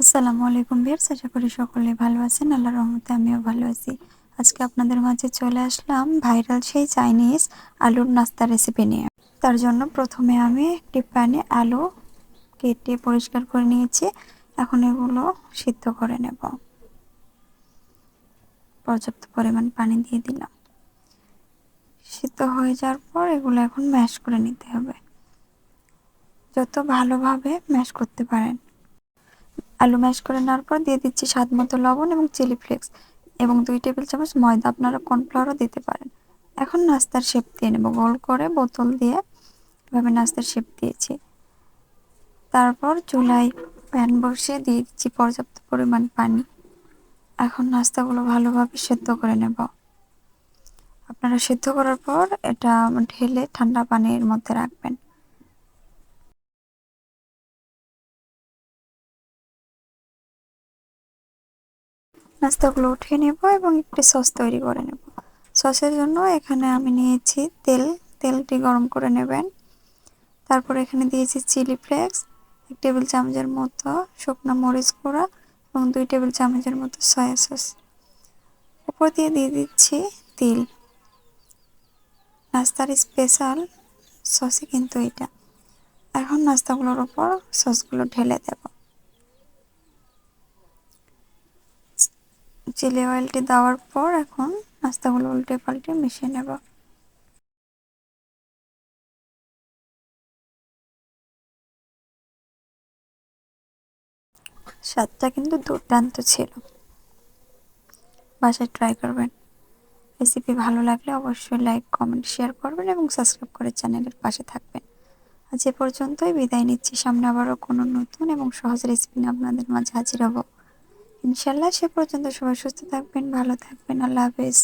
আসসালামু আলাইকুম বিয়ার্স আশা করি সকলে ভালো আছেন। আল্লাহর রহমতে আমিও ভালো আছি। আজকে আপনাদের মাঝে চলে আসলাম ভাইরাল সেই চাইনিজ আলুর নাস্তা রেসিপি নিয়ে। তার জন্য প্রথমে আমি একটি প্যানে আলু কেটে পরিষ্কার করে নিয়েছি। এখন এগুলো সিদ্ধ করে নেব। পর্যাপ্ত পরিমাণ পানি দিয়ে দিলাম। সিদ্ধ হয়ে যাওয়ার পর এগুলো এখন ম্যাশ করে নিতে হবে। যত ভালোভাবে ম্যাশ করতে পারেন। আলু ম্যাশ করে নেওয়ার পর দিয়ে দিচ্ছি স্বাদ মতো লবণ এবং চিলি ফ্লেক্স এবং দুই টেবিল চামচ ময়দা। আপনারা কর্নফ্লাওয়ারও দিতে পারেন। এখন নাস্তার শেপ দিয়ে নেব। গোল করে বোতল দিয়ে এভাবে নাস্তার শেপ দিয়েছি। তারপর চুলায় প্যান বসিয়ে দিয়ে দিচ্ছি পর্যাপ্ত পরিমাণ পানি। এখন নাস্তাগুলো ভালোভাবে সেদ্ধ করে নেব। আপনারা সেদ্ধ করার পর এটা ঢেলে ঠান্ডা পানির মধ্যে রাখবেন। নাস্তাগুলো উঠিয়ে নেব এবং একটি সস তৈরি করে নেব। সসের জন্য এখানে আমি নিয়েছি তেল, তেলটি গরম করে নেবেন। তারপর এখানে দিয়েছি চিলি ফ্লেক্স, এক টেবিল চামচের মতো শুকনো মরিচ গুঁড়া এবং দুই টেবিল চামচের মতো সয়া সস। উপর দিয়ে দিয়ে দিচ্ছি তিল। নাস্তার স্পেশাল সসই কিন্তু এটা। এখন নাস্তাগুলোর ওপর সসগুলো ঢেলে দেব। চিলি অয়েলটি দেওয়ার পর এখন নাস্তাগুলো উল্টে পাল্টে মিশিয়ে নেব। স্বাদটা কিন্তু দুর্দান্ত ছিল। বাসায় ট্রাই করবেন। রেসিপি ভালো লাগলে অবশ্যই লাইক কমেন্ট শেয়ার করবেন এবং সাবস্ক্রাইব করে চ্যানেলের পাশে থাকবেন। আজ এ পর্যন্তই, বিদায় নিচ্ছি। সামনে আবারও কোনো নতুন এবং সহজ রেসিপি নিয়ে আপনাদের মাঝে হাজির হব। ইনশাল্লাহ সে পর্যন্ত সবাই সুস্থ থাকবেন ভালো থাকবেন। আল্লাহ হাফেজ।